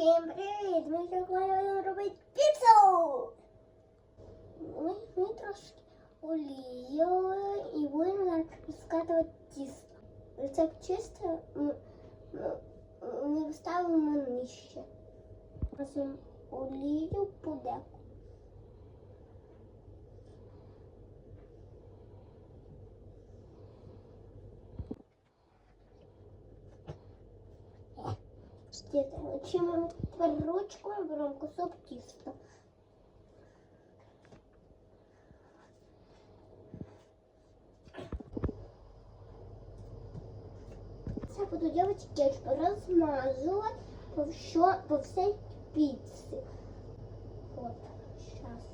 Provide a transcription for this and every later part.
Всім привіт! Ми сьогодні будемо робити піцу! Ми, ми трошки олію і будемо зараз розкатувати тісто. Рецепт чисто ми, ми, ми вставимо нижче. Просимо олію подеку. Чим ми тепер ручкою беремо кусок тіста. Це буду делать кетчуп, розмазувати по, всьо, по всій піці. От, зараз.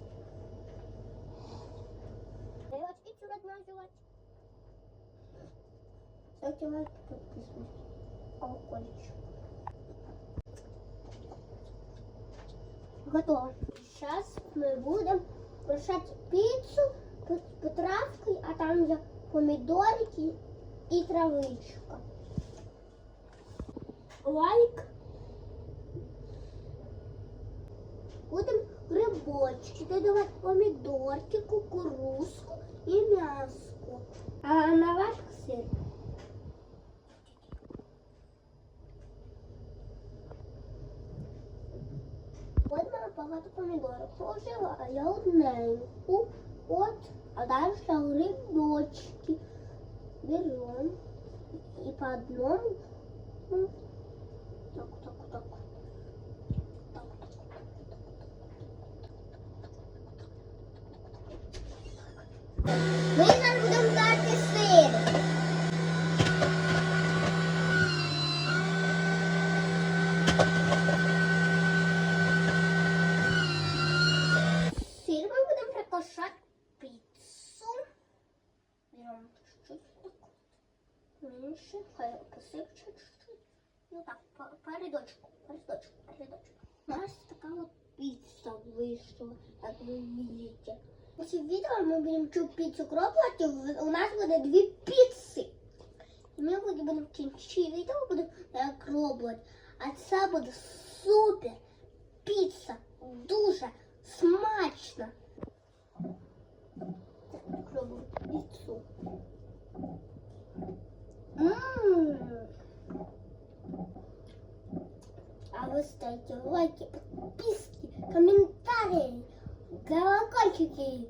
Делать піцу розмазувати. Ставьте лайк, подписывайтесь. Колокольчик. Готово. Сейчас мы будем крушать пиццу по, по травкой, а там же помидорики и травичка. Лайк. Будем грибочки додавать помидорки, кукурузку и мяско. А наверх сыр. От мене багато помідорів положила, а я одненьку. От, а далі грибочки. Берем и по одному. м, Так, так, так. Так, так, так, Ми зараз будемо дати сир. Сыр пиццу. Берем чуть-чуть так вот. Меньше. Хай посыпь чуть-чуть. Ну так, по, по рядочку, по рядочку, по рядочку. У нас такая вот пицца вышла, как вы видите. В цьому відео ми будемо цю піцу пробувати. В- У нас буде дві піци. І ми будемо в кінці відео будемо як пробувати. А це буде супер піца. Дуже смачно. Ставьте лайки, подписки, комментарии, колокольчики.